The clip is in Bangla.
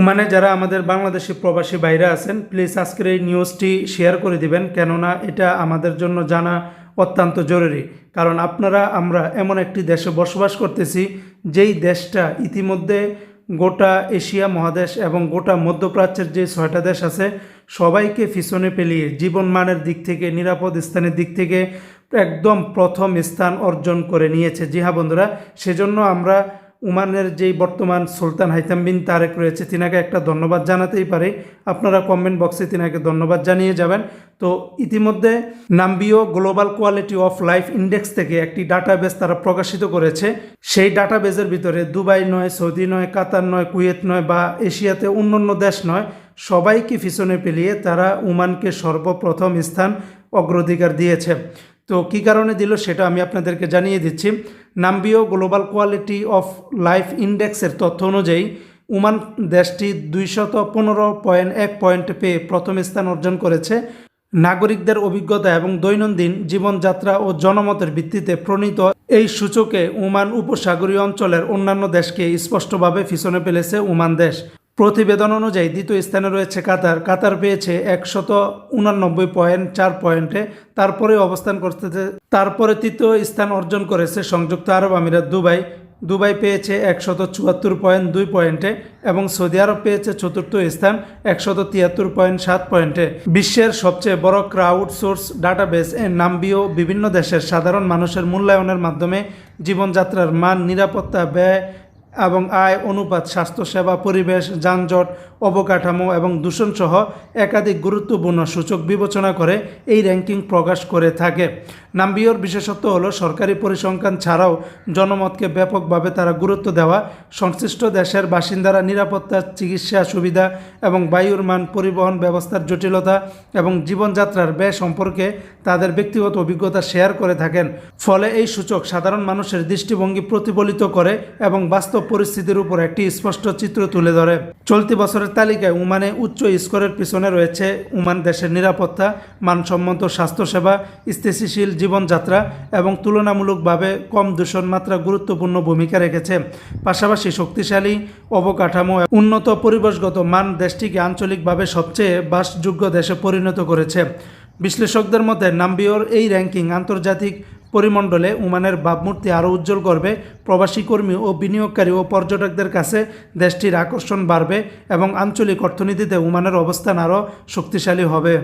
ওমানে যারা আমাদের বাংলাদেশি প্রবাসী বাইরে আছেন প্লিজ আজকের এই নিউজটি শেয়ার করে দিবেন, কেননা এটা আমাদের জন্য জানা অত্যন্ত জরুরি। কারণ আপনারা, আমরা এমন একটি দেশে বসবাস করতেছি, যেই দেশটা ইতিমধ্যে গোটা এশিয়া মহাদেশ এবং গোটা মধ্যপ্রাচ্যের যে ছয়টা দেশ আছে, সবাইকে পিছনে পেলিয়ে জীবনমানের দিক থেকে, নিরাপদ স্থানের দিক থেকে একদম প্রথম স্থান অর্জন করে নিয়েছে। জি হ্যাঁ বন্ধুরা, সেজন্য আমরা ওমানের যেই বর্তমান সুলতান হাইতাম বিন তারেক রয়েছে, তিনাকে একটা ধন্যবাদ জানাতেই পারি। আপনারা কমেন্ট বক্সে তিনাকে ধন্যবাদ জানিয়ে যাবেন। তো ইতিমধ্যে Numbeo global quality of life index থেকে একটি ডাটাবেস তারা প্রকাশিত করেছে। সেই ডাটাবেজের ভিতরে দুবাই নয়, সৌদি নয়, কাতার নয়, কুয়েত নয় বা এশিয়াতে অন্যান্য দেশ নয়, সবাইকে পিছনে পেলিয়ে তারা উমানকে সর্বপ্রথম স্থান অগ্রাধিকার দিয়েছে। তো কী কারণে দিল সেটা আমি আপনাদেরকে জানিয়ে দিচ্ছি। Numbeo global quality of life ইন্ডেক্সের তথ্য অনুযায়ী ওমান দেশটি দুইশত পনেরো পয়েন্ট এক পয়েন্ট পেয়ে প্রথম স্থান অর্জন করেছে। নাগরিকদের অভিজ্ঞতা এবং দৈনন্দিন জীবনযাত্রা ও জনমতের ভিত্তিতে প্রণীত এই সূচকে ওমান উপসাগরীয় অঞ্চলের অন্যান্য দেশকে স্পষ্টভাবে পিছনে ফেলেছে ওমান দেশ। প্রতিবেদন অনুযায়ী দ্বিতীয় স্থানে রয়েছে কাতার। কাতার পেয়েছে একশত উনানব্বই পয়েন্ট চার পয়েন্টে তারপরে অবস্থান করতেছে, তারপরে তৃতীয় স্থান অর্জন করেছে সংযুক্ত আরব আমিরাত দুবাই। দুবাই পেয়েছে একশত চুয়াত্তর পয়েন্ট দুই পয়েন্টে এবং সৌদি আরব পেয়েছে চতুর্থ স্থান একশত তিয়াত্তর পয়েন্ট সাত পয়েন্টে। বিশ্বের সবচেয়ে বড় ক্রাউড সোর্স ডাটাবেস এর নাম্বিও বিভিন্ন দেশের সাধারণ মানুষের মূল্যায়নের মাধ্যমে জীবনযাত্রার মান, নিরাপত্তা, ব্যয় এবং আয়, অনুপাত স্বাস্থ্যসেবা পরিবেশ, যানজট, অবকাঠামো এবং দূষণসহ একাধিক গুরুত্বপূর্ণ সূচক বিবেচনা করে এই র্যাঙ্কিং প্রকাশ করে থাকে। নাম্বিওর বিশেষত্ব হলো সরকারি পরিসংখ্যান ছাড়াও জনমতকে ব্যাপকভাবে তারা গুরুত্ব দেওয়া, সংশ্লিষ্ট দেশের বাসিন্দারা নিরাপত্তা, চিকিৎসা সুবিধা এবং বায়ুর মান পরিবহন ব্যবস্থার জটিলতা এবং জীবনযাত্রার ব্যয় সম্পর্কে তাদের ব্যক্তিগত অভিজ্ঞতা শেয়ার করে থাকেন। ফলে এই সূচক সাধারণ মানুষের দৃষ্টিভঙ্গি প্রতিফলিত করে এবং বাস্তব পরিস্থিতির উপর একটি স্পষ্ট চিত্র তুলে ধরে। চলতি বছরের তালিকায় উমানে উচ্চ স্কোরের পিছনে রয়েছে উমান দেশের নিরাপত্তা, মানসম্মত স্বাস্থ্যসেবা, স্থিতিশীল জীবনযাত্রা এবং তুলনামূলকভাবে কম দূষণ মাত্রা গুরুত্বপূর্ণ ভূমিকা রেখেছে। পাশাপাশি শক্তিশালী অবকাঠামো উন্নত পরিবেশগত মান দেশটিকে আঞ্চলিকভাবে সবচেয়ে বাসযোগ্য দেশে পরিণত করেছে। বিশ্লেষকদের মতে নাম্বিওর এই র্যাঙ্কিং আন্তর্জাতিক পরিমণ্ডলে উমানের ভাবমূর্তি আরও উজ্জ্বল করবে, প্রবাসী কর্মী ও বিনিয়োগকারী ও পর্যটকদের কাছে দেশটির আকর্ষণ বাড়বে এবং আঞ্চলিক অর্থনীতিতে উমানের অবস্থান আরও শক্তিশালী হবে।